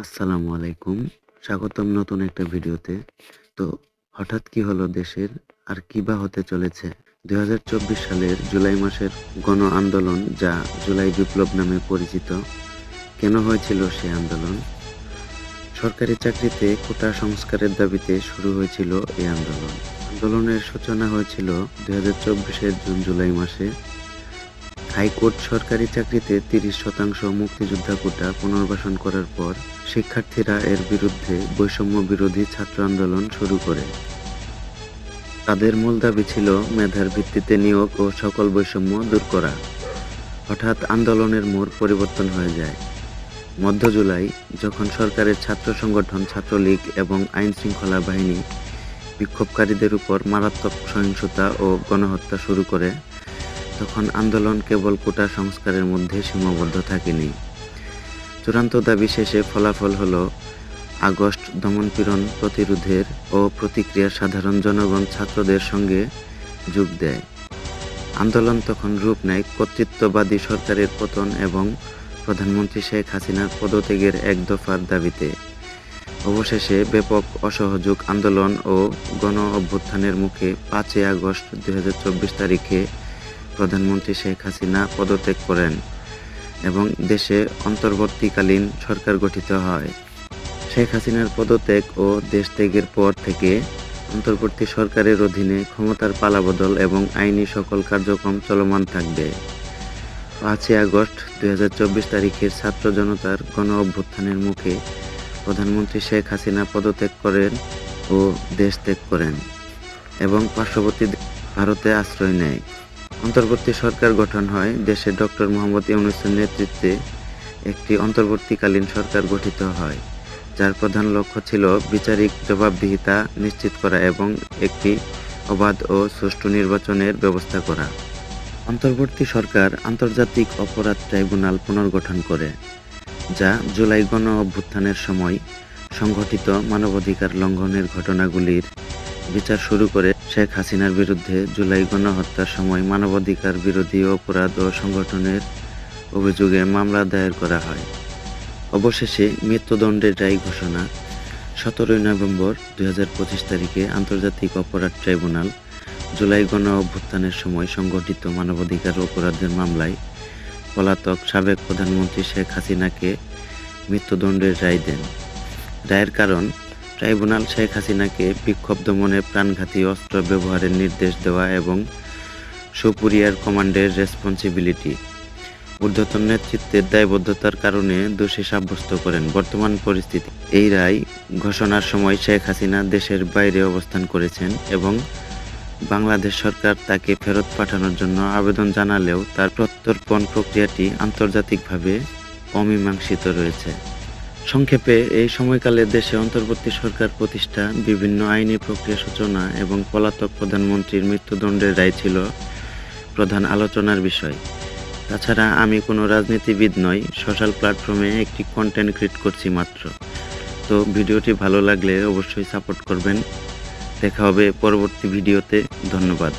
আসসালামু আলাইকুম। স্বাগতম নতুন একটা ভিডিওতে। তো হঠাৎ কি হলো দেশের আর কি বা হতে চলেছে? দু হাজার চব্বিশ সালের জুলাই মাসের গণ আন্দোলন যা জুলাই বিপ্লব নামে পরিচিত, কেন হয়েছিল সে আন্দোলন? সরকারি চাকরিতে কোটা সংস্কারের দাবিতে শুরু হয়েছিল এই আন্দোলন। আন্দোলনের সূচনা হয়েছিল দুই হাজার জুন জুলাই মাসে। হাইকোর্ট সরকারি চাকরিতে তিরিশ শতাংশ মুক্তিযোদ্ধা কোটা পুনর্বাসন করার পর শিক্ষার্থীরা এর বিরুদ্ধে বৈষম্য বিরোধী ছাত্র আন্দোলন শুরু করে। তাদের মূল দাবি ছিল মেধার ভিত্তিতে নিয়োগ ও সকল বৈষম্য দূর করা। হঠাৎ আন্দোলনের মোড় পরিবর্তন হয়ে যায়। মধ্য জুলাই, যখন সরকারের ছাত্র সংগঠন ছাত্রলীগ এবং আইন শৃঙ্খলা বাহিনী বিক্ষোভকারীদের উপর মারাত্মক সহিংসতা ও গণহত্যা শুরু করে তখন আন্দোলন কেবল কোটা সংস্কারের মধ্যে সীমাবদ্ধ থাকেনি। চূড়ান্ত দাবি শেষে ফলাফল হলো, আগস্ট দমনপীড়ন প্রতিরোধের ও প্রতিক্রিয়া সাধারণ জনগণ ছাত্রদের সঙ্গে যোগ দেয়। আন্দোলন তখন রূপ নেয় কর্তৃত্ববাদী সরকারের পতন এবং প্রধানমন্ত্রী শেখ হাসিনার পদত্যাগের এক দফার দাবিতে। অবশেষে ব্যাপক অসহযোগ আন্দোলন ও গণ অভ্যুত্থানের মুখে পাঁচই আগস্ট দু হাজার চব্বিশ তারিখে প্রধানমন্ত্রী শেখ হাসিনা পদত্যাগ করেন এবং দেশে অন্তর্বর্তীকালীন সরকার গঠিত হয়। শেখ হাসিনার পদত্যাগ ও দেশ ত্যাগের পর থেকে অন্তর্বর্তী সরকারের অধীনে ক্ষমতার পালাবদল এবং আইনি সকল কার্যক্রম চলমান থাকবে। পাঁচই আগস্ট দুই হাজার চব্বিশ তারিখের ছাত্র জনতার গণ অভ্যুত্থানের মুখে প্রধানমন্ত্রী শেখ হাসিনা পদত্যাগ করেন ও দেশ ত্যাগ করেন এবং পার্শ্ববর্তী ভারতে আশ্রয় নেয়। অন্তর্বর্তী সরকার গঠন হয়, দেশে ডক্টর মোহাম্মদ ইউনুসের নেতৃত্বে একটি অন্তর্বর্তীকালীন সরকার গঠিত হয়, যার প্রধান লক্ষ্য ছিল বিচারিক জবাবদিহিতা নিশ্চিত করা এবং একটি অবাধ ও সুষ্ঠু নির্বাচনের ব্যবস্থা করা। অন্তর্বর্তী সরকার আন্তর্জাতিক অপরাধ ট্রাইব্যুনাল পুনর্গঠন করে, যা জুলাই গণ অভ্যুত্থানের সময় সংঘটিত মানবাধিকার লঙ্ঘনের ঘটনাগুলির বিচার শুরু করে শেখ হাসিনার বিরুদ্ধে জুলাই গণহত্যার সময় মানবাধিকার বিরোধী অপরাধ ও সংগঠনের অভিযোগে মামলা দায়ের করা হয়। অবশেষে মৃত্যুদণ্ডের রায় ঘোষণা। সতেরোই নভেম্বর দু হাজার পঁচিশ তারিখে আন্তর্জাতিক অপরাধ ট্রাইব্যুনাল জুলাই গণ অভ্যুত্থানের সময় সংগঠিত মানবাধিকার অপরাধের মামলায় পলাতক সাবেক প্রধানমন্ত্রী শেখ হাসিনাকে মৃত্যুদণ্ডের রায় দেন। রায়ের কারণ ট্রাইব্যুনাল শেখ হাসিনাকে বিক্ষোভ দমনে প্রাণঘাতী অস্ত্র ব্যবহারের নির্দেশ দেওয়া এবং সুপুরিয়ার কমান্ডের রেসপন্সিবিলিটি। ঊর্ধ্বতন নেতৃত্বের দায়বদ্ধতার কারণে দোষী সাব্যস্ত করেন বর্তমান পরিস্থিতি। এই রায় ঘোষণার সময় শেখ হাসিনা দেশের বাইরে অবস্থান করেছেন এবং বাংলাদেশ সরকার তাকে ফেরত পাঠানোর জন্য আবেদন জানালেও তার প্রত্যর্পণ প্রক্রিয়াটি আন্তর্জাতিকভাবে অমীমাংসিত রয়েছে। সংক্ষেপে, এই সময়কালে দেশে অন্তর্বর্তী সরকার প্রতিষ্ঠা, বিভিন্ন আইনি প্রক্রিয়া সূচনা এবং পলাতক প্রধানমন্ত্রীর মৃত্যুদণ্ডের রায় ছিল প্রধান আলোচনার বিষয়। তাছাড়া আমি কোনো রাজনীতিবিদ নই, সোশ্যাল প্ল্যাটফর্মে একটি কন্টেন্ট ক্রিয়েট করছি মাত্র। তো ভিডিওটি ভালো লাগলে অবশ্যই সাপোর্ট করবেন। দেখা হবে পরবর্তী ভিডিওতে, ধন্যবাদ।